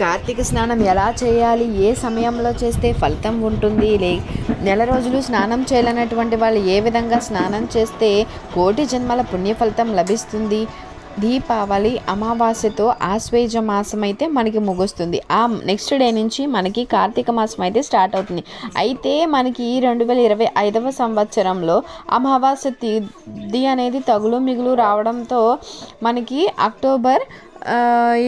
కార్తీక స్నానం ఎలా చేయాలి? ఏ సమయంలో చేస్తే ఫలితం ఉంటుంది? లే నెల రోజులు స్నానం చేయలేనటువంటి వాళ్ళు ఏ విధంగా స్నానం చేస్తే కోటి జన్మల పుణ్య ఫలితం లభిస్తుంది? దీపావళి అమావాస్యతో ఆశ్వేజ మాసం అయితే మనకి ముగుస్తుంది. ఆ నెక్స్ట్ డే నుంచి మనకి కార్తీక మాసం అయితే స్టార్ట్ అవుతుంది. అయితే మనకి ఈ రెండు వేల ఇరవై ఐదవ సంవత్సరంలో అమావాస్య తిథి అనేది తగులు మిగులు రావడంతో మనకి అక్టోబర్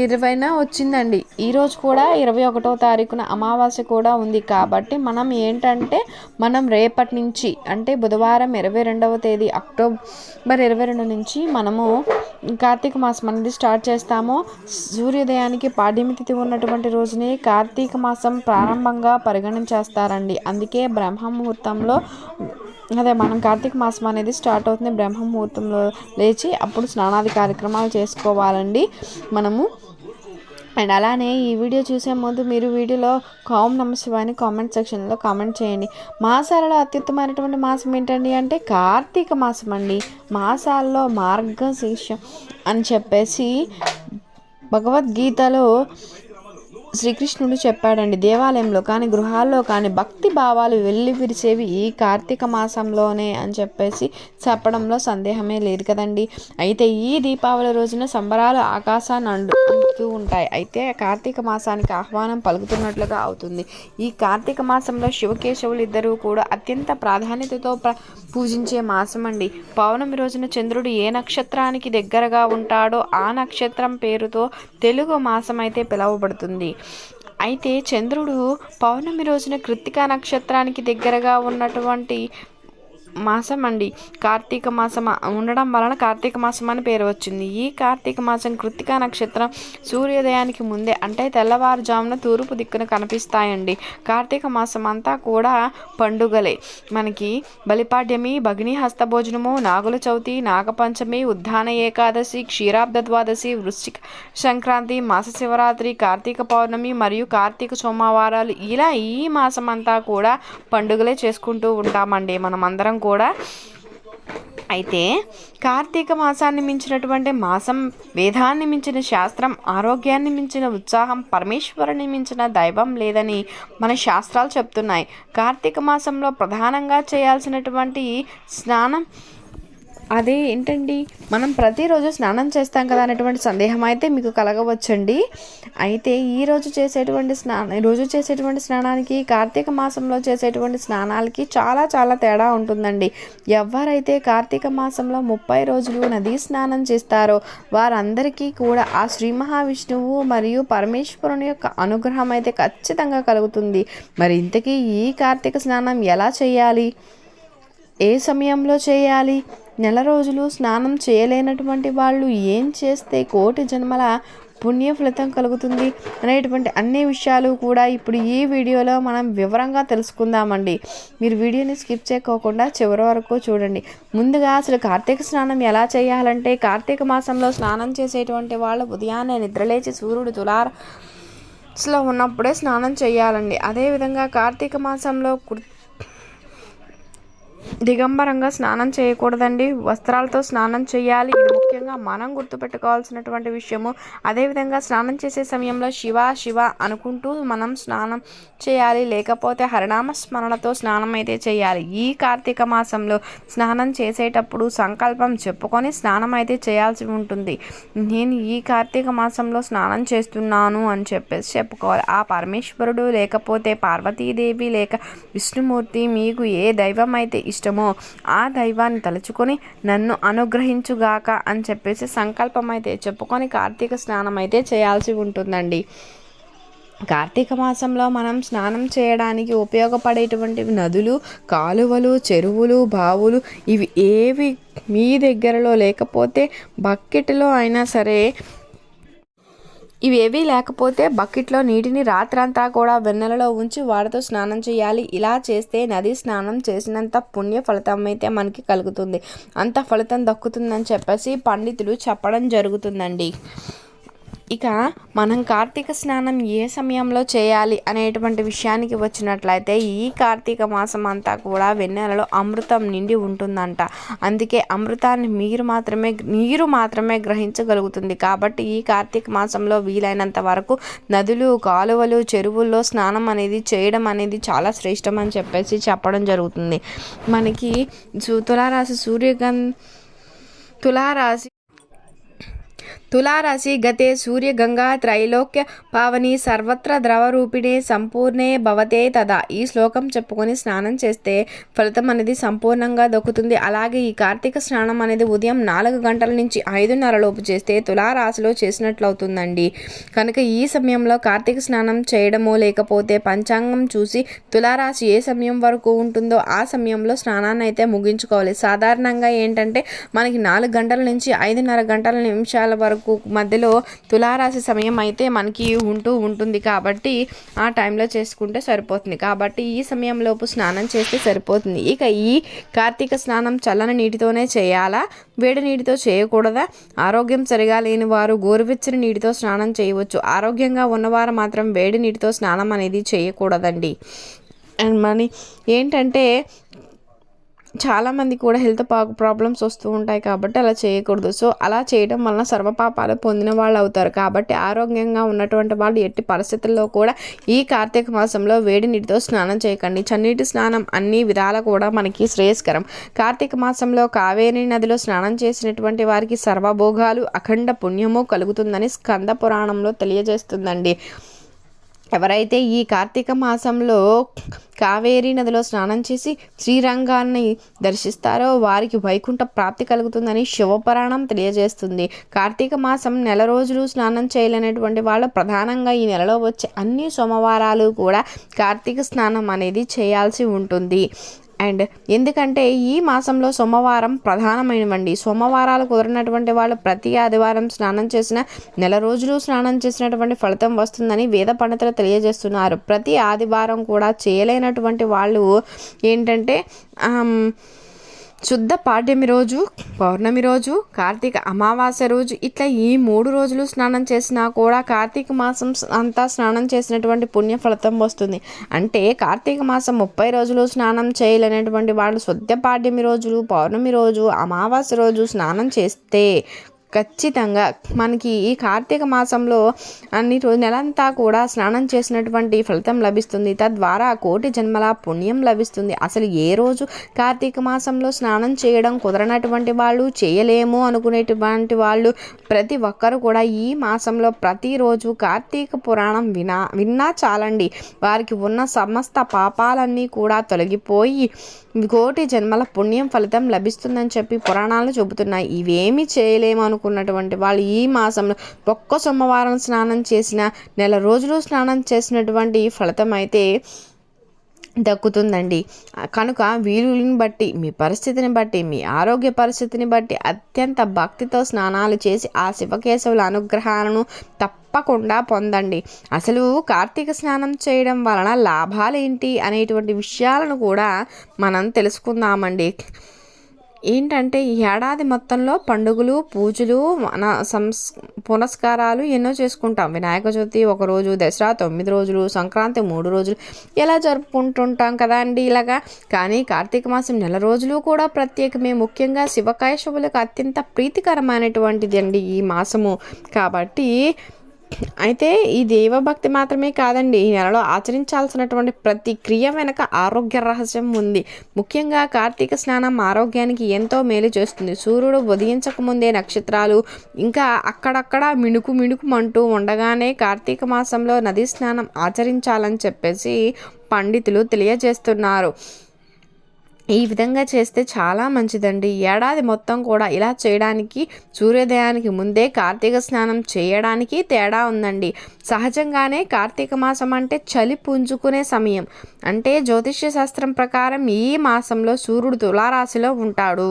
ఇరవైన వచ్చిందండి. ఈరోజు కూడా ఇరవై ఒకటో తారీఖున అమావాస్య కూడా ఉంది. కాబట్టి మనం ఏంటంటే మనం రేపటి నుంచి అంటే బుధవారం ఇరవై రెండవ తేదీ అక్టోబర్ ఇరవై రెండు నుంచి మనము కార్తీక మాసం అనేది స్టార్ట్ చేస్తాము. సూర్యోదయానికి పాడ్యమి తిథి ఉన్నటువంటి రోజుని కార్తీక మాసం ప్రారంభంగా పరిగణించేస్తారండి. అందుకే బ్రహ్మ ముహూర్తంలో అదే మనం కార్తీక మాసం అనేది స్టార్ట్ అవుతుంది బ్రహ్మముహూర్తంలో లేచి అప్పుడు స్నానాది కార్యక్రమాలు చేసుకోవాలండి మనము. అండ్ అలానే ఈ వీడియో చూసే ముందు మీరు వీడియోలో కామ్ నమశివాని కామెంట్ సెక్షన్లో కామెంట్ చేయండి. మాసాలలో అత్యుత్తమైనటువంటి మాసం ఏంటండి అంటే కార్తీక మాసం అండి. మాసాల్లో మార్గశీర్షం అని చెప్పేసి భగవద్గీతలో శ్రీకృష్ణుడు చెప్పాడండి దేవాలయంలో కానీ గృహాల్లో కానీ భక్తి భావాలు వెళ్ళి విరిచేవి ఈ కార్తీక మాసంలోనే అని చెప్పేసి చెప్పడంలో సందేహమే లేదు కదండి. అయితే ఈ దీపావళి రోజున సంబరాలు ఆకాశాన్ని అండు అందుతూ ఉంటాయి. అయితే కార్తీక మాసానికి ఆహ్వానం పలుకుతున్నట్లుగా అవుతుంది. ఈ కార్తీక మాసంలో శివకేశవులు ఇద్దరూ కూడా అత్యంత ప్రాధాన్యతతో ప్ర పూజించే మాసం అండి పౌర్ణమి రోజున చంద్రుడు ఏ నక్షత్రానికి దగ్గరగా ఉంటాడో ఆ నక్షత్రం పేరుతో తెలుగు మాసం అయితే పిలువబడుతుంది. అయితే చంద్రుడు పౌర్ణమి రోజున కృత్తికా నక్షత్రానికి దగ్గరగా ఉన్నటువంటి మాసం అండి కార్తీక మాసం ఉండడం వలన కార్తీక మాసం అని పేరు వచ్చింది. ఈ కార్తీక మాసం కృత్తికా నక్షత్రం సూర్యోదయానికి ముందే అంటే తెల్లవారుజామున తూర్పు దిక్కున కనిపిస్తాయండి. కార్తీక మాసం అంతా కూడా పండుగలే. మనకి బలిపాడ్యమి భగిని హస్తభోజనము నాగుల చవితి నాగపంచమి ఉద్దాన ఏకాదశి క్షీరాబ్ద ద్వాదశి వృశ్చిక సంక్రాంతి మాస శివరాత్రి కార్తీక పౌర్ణమి మరియు కార్తీక సోమవారాలు. ఇలా ఈ మాసం అంతా కూడా పండుగలే చేసుకుంటూ ఉంటామండి. మనం అందరం కూడా. అయితే కార్తీక మాసాన్ని మించినటువంటి మాసం వేదాన్ని మించిన శాస్త్రం ఆరోగ్యాన్ని మించిన ఉత్సాహం పరమేశ్వరుని మించిన దైవం లేదని మన శాస్త్రాలు చెప్తున్నాయి. కార్తీక మాసంలో ప్రధానంగా చేయాల్సినటువంటి స్నానం అదే ఏంటండి? మనం ప్రతిరోజు స్నానం చేస్తాం కదా అనేటువంటి సందేహం అయితే మీకు కలగవచ్చండి. అయితే ఈరోజు చేసేటువంటి స్నానం ఈ రోజు చేసేటువంటి స్నానానికి కార్తీక మాసంలో చేసేటువంటి స్నానాలకి చాలా చాలా తేడా ఉంటుందండి. ఎవరైతే కార్తీక మాసంలో ముప్పై రోజులు నదీ స్నానం చేస్తారో వారందరికీ కూడా ఆ శ్రీ మహావిష్ణువు మరియు పరమేశ్వరుని యొక్క అనుగ్రహం అయితే ఖచ్చితంగా కలుగుతుంది. మరి ఇంతకీ ఈ కార్తీక స్నానం ఎలా చేయాలి? ఏ సమయంలో చేయాలి? నెల రోజులు స్నానం చేయలేనటువంటి వాళ్ళు ఏం చేస్తే కోటి జన్మల పుణ్య ఫలితం కలుగుతుంది అనేటువంటి అన్ని విషయాలు కూడా ఇప్పుడు ఈ వీడియోలో మనం వివరంగా తెలుసుకుందామండి. మీరు వీడియోని స్కిప్ చేయకోకుండా చివరి వరకు చూడండి. ముందుగా అసలు కార్తీక స్నానం ఎలా చేయాలంటే కార్తీక మాసంలో స్నానం చేసేటువంటి వాళ్ళు ఉదయాన్నే నిద్రలేచి సూర్యుడు తులార లో ఉన్నప్పుడే స్నానం చేయాలండి. అదేవిధంగా కార్తీక మాసంలో కృ దిగంబరంగా స్నానం చేయకూడదండి. వస్త్రాలతో స్నానం చేయాలి. ఇది ముఖ్యంగా మనం గుర్తుపెట్టుకోవాల్సినటువంటి విషయము. అదేవిధంగా స్నానం చేసే సమయంలో శివ శివ అనుకుంటూ మనం స్నానం చేయాలి. లేకపోతే హరినామ స్మరణతో స్నానం అయితే చేయాలి. ఈ కార్తీక మాసంలో స్నానం చేసేటప్పుడు సంకల్పం చెప్పుకొని స్నానం అయితే చేయాల్సి ఉంటుంది. నేను ఈ కార్తీక మాసంలో స్నానం చేస్తున్నాను అని చెప్పేసి చెప్పుకోవాలి. ఆ పరమేశ్వరుడు లేకపోతే పార్వతీదేవి లేక విష్ణుమూర్తి మీకు ఏ దైవం అయితే ఇష్టం ఇష్టమో ఆ దైవాన్ని తలుచుకొని నన్ను అనుగ్రహించుగాక అని చెప్పేసి సంకల్పం అయితే చెప్పుకొని కార్తీక స్నానం అయితే చేయాల్సి ఉంటుందండి. కార్తీక మాసంలో మనం స్నానం చేయడానికి ఉపయోగపడేటువంటి నదులు కాలువలు చెరువులు బావులు ఇవి ఏవి మీ దగ్గరలో లేకపోతే బకెట్లో అయినా సరే ఇవేవీ లేకపోతే బకెట్లో నీటిని రాత్రంతా కూడా వెన్నెలలో ఉంచి వాటితో స్నానం చేయాలి. ఇలా చేస్తే నది స్నానం చేసినంత పుణ్య ఫలితం అయితే మనకి కలుగుతుంది. అంత ఫలితం దక్కుతుందని చెప్పేసి పండితులు చెప్పడం జరుగుతుందండి. ఇక మనం కార్తీక స్నానం ఏ సమయంలో చేయాలి అనేటువంటి విషయానికి వచ్చినట్లయితే ఈ కార్తీక మాసం అంతా కూడా వెన్నెలలో అమృతం నిండి ఉంటుందంట. అందుకే అమృతాన్ని మీరు మాత్రమే నీరు మాత్రమే గ్రహించగలుగుతుంది. కాబట్టి ఈ కార్తీక మాసంలో వీలైనంత వరకు నదులు కాలువలు చెరువుల్లో స్నానం అనేది చేయడం అనేది చాలా శ్రేష్టం అని చెప్పేసి చెప్పడం జరుగుతుంది. మనకి తులారాశి సూర్యగన్ తులారాశి తులారాశి గతే సూర్యగంగా త్రైలోక్య పావని సర్వత్ర ద్రవరూపిణే సంపూర్ణే భవతే తదా. ఈ శ్లోకం చెప్పుకొని స్నానం చేస్తే ఫలితం అనేది సంపూర్ణంగా దొక్కుతుంది. అలాగే ఈ కార్తీక స్నానం అనేది ఉదయం నాలుగు గంటల నుంచి ఐదున్నర లోపు చేస్తే తులారాశిలో చేసినట్లు అవుతుందండి కనుక ఈ సమయంలో కార్తీక స్నానం చేయడమో లేకపోతే పంచాంగం చూసి తులారాశి ఏ సమయం వరకు ఉంటుందో ఆ సమయంలో స్నానాన్ని అయితే ముగించుకోవాలి. సాధారణంగా ఏంటంటే మనకి నాలుగు గంటల నుంచి ఐదున్నర గంటల నిమిషాల వరకు వరకు మధ్యలో తులారాశి సమయం అయితే మనకి ఉంటూ ఉంటుంది కాబట్టి ఆ టైంలో చేసుకుంటే సరిపోతుంది. కాబట్టి ఈ సమయంలోపు స్నానం చేస్తే సరిపోతుంది. ఇక ఈ కార్తీక స్నానం చల్లని నీటితోనే చేయాలా? వేడి నీటితో చేయకూడదా? ఆరోగ్యం సరిగా లేని వారు గోరువెచ్చని నీటితో స్నానం చేయవచ్చు. ఆరోగ్యంగా ఉన్నవారు మాత్రం వేడి నీటితో స్నానం అనేది చేయకూడదండి. అండ్ మనీ ఏంటంటే చాలామంది కూడా హెల్త్ ప్రాబ్లమ్స్ వస్తూ ఉంటాయి కాబట్టి అలా చేయకూడదు. సో అలా చేయడం వలన సర్వపాపాలు పొందిన వాళ్ళు అవుతారు. కాబట్టి ఆరోగ్యంగా ఉన్నటువంటి వాళ్ళు ఎట్టి పరిస్థితుల్లో కూడా ఈ కార్తీక మాసంలో వేడి నీటితో స్నానం చేయకండి. చన్నీటి స్నానం అన్ని విధాలు కూడా మనకి శ్రేయస్కరం. కార్తీక మాసంలో కావేరీ నదిలో స్నానం చేసినటువంటి వారికి సర్వభోగాలు అఖండ పుణ్యము కలుగుతుందని స్కంద పురాణంలో తెలియజేస్తుందండి. ఎవరైతే ఈ కార్తీక మాసంలో కావేరీ నదిలో స్నానం చేసి శ్రీరంగాన్ని దర్శిస్తారో వారికి వైకుంఠ ప్రాప్తి కలుగుతుందని శివపురాణం తెలియజేస్తుంది. కార్తీక మాసం నెల రోజులు స్నానం చేయలేనటువంటి వాళ్ళు ప్రధానంగా ఈ నెలలో వచ్చే అన్ని సోమవారాలు కూడా కార్తీక స్నానం అనేది చేయాల్సి ఉంటుంది. అండ్ ఎందుకంటే ఈ మాసంలో సోమవారం ప్రధానమైనవండి. సోమవారాలు కుదిరినటువంటి వాళ్ళు ప్రతి ఆదివారం స్నానం చేసిన నెల రోజులు స్నానం చేసినటువంటి ఫలితం వస్తుందని వేద పండితులు తెలియజేస్తున్నారు. ప్రతి ఆదివారం కూడా చేయలేనటువంటి వాళ్ళు ఏంటంటే శుద్ధ పాడ్యమి రోజు పౌర్ణమి రోజు కార్తీక అమావాస్య రోజు ఇట్లా ఈ మూడు రోజులు స్నానం చేసినా కూడా కార్తీక మాసం అంతా స్నానం చేసినటువంటి పుణ్య ఫలితం వస్తుంది. అంటే కార్తీక మాసం ముప్పై రోజులు స్నానం చేయలేనటువంటి వాళ్ళు శుద్ధ పాడ్యమి రోజులు పౌర్ణమి రోజు అమావాస్య రోజు స్నానం చేస్తే ఖచ్చితంగా మనకి ఈ కార్తీక మాసంలో అన్ని రోజు నెలంతా కూడా స్నానం చేసినటువంటి ఫలితం లభిస్తుంది. తద్వారా కోటి జన్మల పుణ్యం లభిస్తుంది. అసలు ఏ రోజు కార్తీక మాసంలో స్నానం చేయడం కుదరనటువంటి వాళ్ళు చేయలేము అనుకునేటువంటి వాళ్ళు ప్రతి ఒక్కరు కూడా ఈ మాసంలో ప్రతిరోజు కార్తీక పురాణం వినా విన్నా చాలండి. వారికి ఉన్న సమస్త పాపాలన్నీ కూడా తొలగిపోయి కోటి జన్మల పుణ్యం ఫలితం లభిస్తుందని చెప్పి పురాణాలు చెబుతున్నాయి. ఇవేమి చేయలేము అనుకున్నటువంటి వాళ్ళు ఈ మాసంలో ఒక్క సోమవారం స్నానం చేసిన నెల రోజులు స్నానం చేసినటువంటి ఫలితం అయితే దక్కుతుందండి. కనుక వీలుని బట్టి మీ పరిస్థితిని బట్టి మీ ఆరోగ్య పరిస్థితిని బట్టి అత్యంత భక్తితో స్నానాలు చేసి ఆ శివకేశవుల అనుగ్రహాలను తప్పకుండా పొందండి. అసలు కార్తీక స్నానం చేయడం వలన లాభాలు ఏంటి అనేటువంటి విషయాలను కూడా మనం తెలుసుకుందామండి. ఏంటంటే ఈ ఏడాది మొత్తంలో పండుగలు పూజలు మన సంస్ పునస్కారాలు ఎన్నో చేసుకుంటాం. వినాయక చవితి ఒక రోజు దసరా తొమ్మిది రోజులు సంక్రాంతి మూడు రోజులు ఇలా జరుపుకుంటుంటాం కదా అండి ఇలాగా. కానీ కార్తీక మాసం నెల రోజులు కూడా ప్రత్యేకమే. ముఖ్యంగా శివకాయశవులకు అత్యంత ప్రీతికరమైనటువంటిది అండి ఈ మాసము. కాబట్టి అయితే ఈ దేవభక్తి మాత్రమే కాదండి ఈ నెలలో ఆచరించాల్సినటువంటి ప్రతి క్రియ వెనక ఆరోగ్య రహస్యం ఉంది. ముఖ్యంగా కార్తీక స్నానం ఆరోగ్యానికి ఎంతో మేలు చేస్తుంది. సూర్యుడు ఉదయించక ముందే నక్షత్రాలు ఇంకా అక్కడక్కడ మిణుకు మిణుకుమంటూ ఉండగానే కార్తీక మాసంలో నదీ స్నానం ఆచరించాలని చెప్పేసి పండితులు తెలియజేస్తున్నారు. ఈ విధంగా చేస్తే చాలా మంచిదండి. ఏడాది మొత్తం కూడా ఇలా చేయడానికి సూర్యోదయానికి ముందే కార్తీక స్నానం చేయడానికి తేడా ఉందండి. సహజంగానే కార్తీక మాసం అంటే చలి పుంజుకునే సమయం. అంటే జ్యోతిష్య శాస్త్రం ప్రకారం ఈ మాసంలో సూర్యుడు తులారాశిలో ఉంటాడు.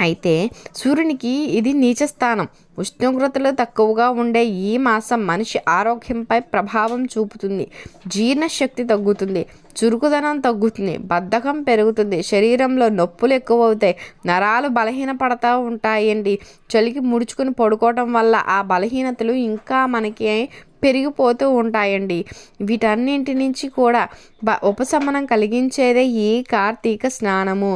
అయితే సూర్యునికి ఇది నీచస్థానం ఉష్ణోగ్రతలు తక్కువగా ఉండే ఈ మాసం మనిషి ఆరోగ్యంపై ప్రభావం చూపుతుంది. జీర్ణశక్తి తగ్గుతుంది. చురుకుదనం తగ్గుతుంది. బద్ధకం పెరుగుతుంది. శరీరంలో నొప్పులు ఎక్కువ అవుతాయి నరాలు బలహీనపడతా ఉంటాయండి. చలికి ముడుచుకుని పడుకోవటం వల్ల ఆ బలహీనతలు ఇంకా మనకి పెరిగిపోతూ ఉంటాయండి. వీటన్నింటి నుంచి కూడా బ ఉపశమనం కలిగించేదే ఈ కార్తీక స్నానము.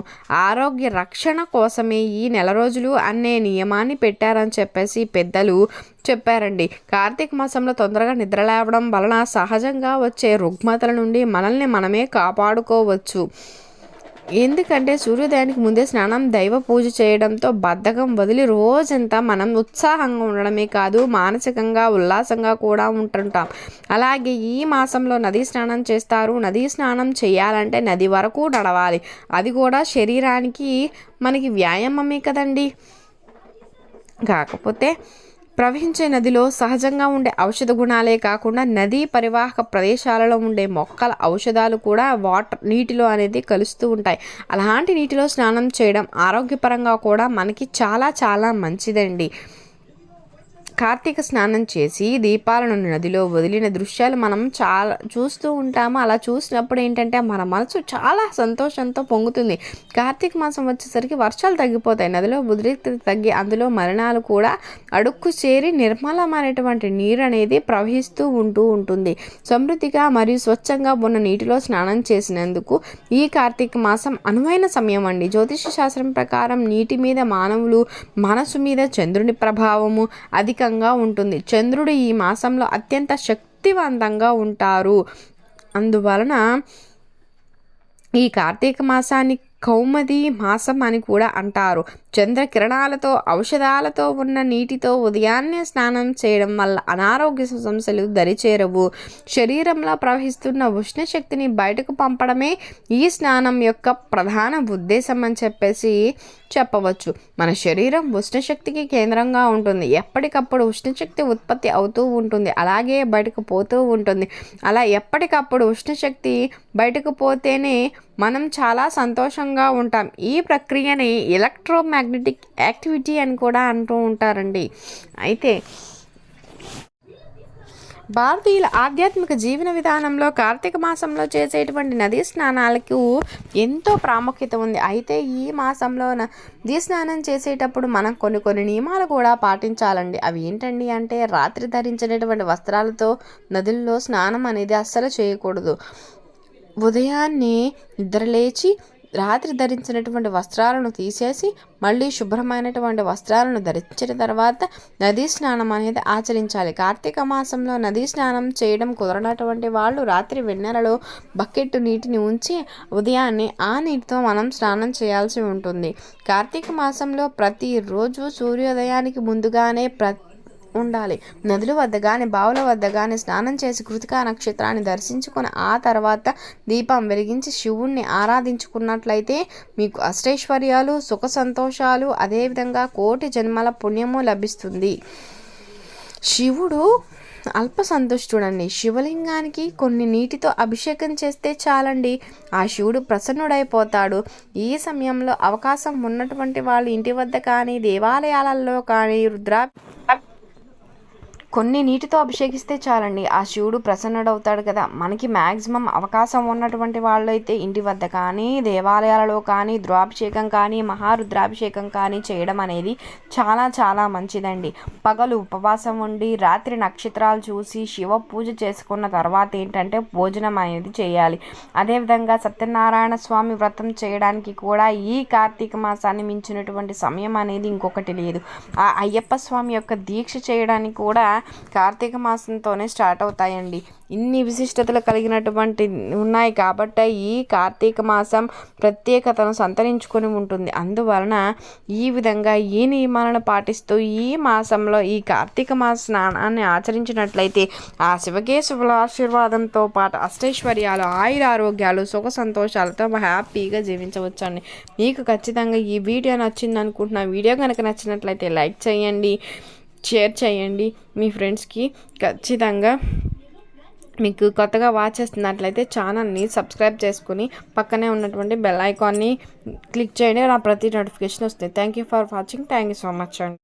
ఆరోగ్య రక్షణ కోసమే ఈ నెల రోజులు అనే నియమాన్ని పెట్టారని చెప్పేసి పెద్దలు చెప్పారండి. కార్తీక మాసంలో తొందరగా నిద్ర లేవడం వలన సహజంగా వచ్చే రుగ్మతల నుండి మనల్ని మనమే కాపాడుకోవచ్చు. ఎందుకంటే సూర్యోదయానికి ముందే స్నానం దైవ పూజ చేయడంతో బద్ధకం వదిలి రోజంతా మనం ఉత్సాహంగా ఉండడమే కాదు మానసికంగా ఉల్లాసంగా కూడా ఉంటుంటాం. అలాగే ఈ మాసంలో నదీ స్నానం చేస్తారు. నదీ స్నానం చేయాలంటే నది వరకు నడవాలి. అది కూడా శరీరానికి మనకి వ్యాయామమే కదండి. కాకపోతే ప్రవహించే నదిలో సహజంగా ఉండే ఔషధ గుణాలే కాకుండా నదీ పరివాహక ప్రదేశాలలో ఉండే మొక్కల ఔషధాలు కూడా వాటర్ నీటిలో అనేది కలుస్తూ ఉంటాయి. అలాంటి నీటిలో స్నానం చేయడం ఆరోగ్యపరంగా కూడా మనకి చాలా చాలా మంచిదండి. కార్తీక స్నానం చేసి దీపాలను నదిలో వదిలిన దృశ్యాలు మనం చాలా చూస్తూ ఉంటాము. అలా చూసినప్పుడు ఏంటంటే మన మనసు చాలా సంతోషంతో పొంగుతుంది. కార్తీక మాసం వచ్చేసరికి వర్షాలు తగ్గిపోతాయి. నదిలో ఉద్రిక్తత తగ్గి అందులో మరణాలు కూడా అడుక్కు చేరి నిర్మలమైనటువంటి నీరు అనేది ప్రవహిస్తూ ఉంటూ ఉంటుంది. సమృద్ధిగా మరియు స్వచ్ఛంగా ఉన్న నీటిలో స్నానం చేసినందుకు ఈ కార్తీక మాసం అనువైన సమయం అండి. జ్యోతిష శాస్త్రం ప్రకారం నీటి మీద మానవులు మనసు మీద చంద్రుని ప్రభావము అధిక అధికంగా ఉంటుంది. చంద్రుడు ఈ మాసంలో అత్యంత శక్తివంతంగా ఉంటారు. అందువలన ఈ కార్తీక మాసాన్ని కౌమది మాసం అని కూడా అంటారు. చంద్రకిరణాలతో ఔషధాలతో ఉన్న నీటితో ఉదయాన్నే స్నానం చేయడం వల్ల అనారోగ్య సమస్యలు దరిచేరవు. శరీరంలో ప్రవహిస్తున్న ఉష్ణశక్తిని బయటకు పంపడమే ఈ స్నానం యొక్క ప్రధాన ఉద్దేశం అని చెప్పేసి చెప్పవచ్చు. మన శరీరం ఉష్ణశక్తికి కేంద్రంగా ఉంటుంది. ఎప్పటికప్పుడు ఉష్ణశక్తి ఉత్పత్తి అవుతూ ఉంటుంది. అలాగే బయటకు పోతూ ఉంటుంది. అలా ఎప్పటికప్పుడు ఉష్ణశక్తి బయటకు పోతేనే మనం చాలా సంతోషంగా ఉంటాం. ఈ ప్రక్రియని ఎలక్ట్రోమాగ్నెటిక్ యాక్టివిటీ అని కూడా అంటూ ఉంటారండి. అయితే భారతీయుల ఆధ్యాత్మిక జీవన విధానంలో కార్తీక మాసంలో చేసేటువంటి నదీ స్నానాలకు ఎంతో ప్రాముఖ్యత ఉంది. అయితే ఈ మాసంలో నదీ స్నానం చేసేటప్పుడు మనం కొన్ని కొన్ని నియమాలు కూడా పాటించాలండి. అవి ఏంటండి అంటే రాత్రి ధరించినటువంటి వస్త్రాలతో నదుల్లో స్నానం అనేది అస్సలు చేయకూడదు. ఉదయాన్నే నిద్రలేచి రాత్రి ధరించినటువంటి వస్త్రాలను తీసేసి మళ్ళీ శుభ్రమైనటువంటి వస్త్రాలను ధరించిన తర్వాత నదీ స్నానం అనేది ఆచరించాలి. కార్తీక మాసంలో నదీ స్నానం చేయడం కుదరనటువంటి వాళ్ళు రాత్రి వెన్నెలలో బకెట్ నీటిని ఉంచి ఉదయాన్నే ఆ నీటితో మనం స్నానం చేయాల్సి ఉంటుంది. కార్తీక మాసంలో ప్రతిరోజు సూర్యోదయానికి ముందుగానే ప్రతి ఉండాలి. నదుల వద్ద కానీ బావుల వద్ద కానీ స్నానం చేసి కృతికా నక్షత్రాన్ని దర్శించుకుని ఆ తర్వాత దీపం వెలిగించి శివుణ్ణి ఆరాధించుకున్నట్లయితే మీకు అష్టైశ్వర్యాలు సుఖ సంతోషాలు అదేవిధంగా కోటి జన్మల పుణ్యము లభిస్తుంది. శివుడు అల్ప సంతుష్టుడండి. శివలింగానికి కొన్ని నీటితో అభిషేకం చేస్తే చాలండి. ఆ శివుడు ప్రసన్నుడైపోతాడు. ఈ సమయంలో అవకాశం ఉన్నటువంటి వాళ్ళు ఇంటి వద్ద కానీ దేవాలయాలలో కానీ రుద్రా కొన్ని నీటితో అభిషేకిస్తే చాలండి. ఆ శివుడు ప్రసన్నుడవుతాడు కదా. మనకి మ్యాక్సిమం అవకాశం ఉన్నటువంటి వాళ్ళు అయితే ఇంటి వద్ద కానీ దేవాలయాలలో కానీ ద్రాభిషేకం కానీ మహారుద్రాభిషేకం కానీ చేయడం అనేది చాలా చాలా మంచిదండి. పగలు ఉపవాసం ఉండి రాత్రి నక్షత్రాలు చూసి శివ పూజ చేసుకున్న తర్వాత ఏంటంటే భోజనం అనేది చేయాలి. అదేవిధంగా సత్యనారాయణ స్వామి వ్రతం చేయడానికి కూడా ఈ కార్తీక మాసాన్ని మించినటువంటి సమయం అనేది ఇంకొకటి లేదు. ఆ అయ్యప్ప స్వామి యొక్క దీక్ష చేయడానికి కూడా కార్తీక మాసంతోనే స్టార్ట్ అవుతాయండి. ఇన్ని విశిష్టతలు కలిగినటువంటి ఉన్నాయి కాబట్టి ఈ కార్తీక మాసం ప్రత్యేకతను సంతరించుకొని ఉంటుంది. అందువలన ఈ విధంగా ఈ నియమాలను పాటిస్తూ ఈ మాసంలో ఈ కార్తీక మాస స్నానాన్ని ఆచరించినట్లయితే ఆ శివకేశవుల ఆశీర్వాదంతో పాటు అష్టైశ్వర్యాలు ఆయుర ఆరోగ్యాలు సుఖ సంతోషాలతో హ్యాపీగా జీవించవచ్చండి. మీకు ఖచ్చితంగా ఈ వీడియో నచ్చింది అనుకుంటున్నా వీడియో కనుక నచ్చినట్లయితే లైక్ చేయండి. షేర్ చేయండి మీ ఫ్రెండ్స్కి. ఖచ్చితంగా మీకు కొత్తగా వాచ్ చేస్తున్నట్లయితే ఛానల్ని సబ్స్క్రైబ్ చేసుకుని పక్కనే ఉన్నటువంటి బెల్ ఐకాన్ని క్లిక్ చేయండి. నా ప్రతి నోటిఫికేషన్ వస్తుంది. Thank you for watching thank you so much అండి.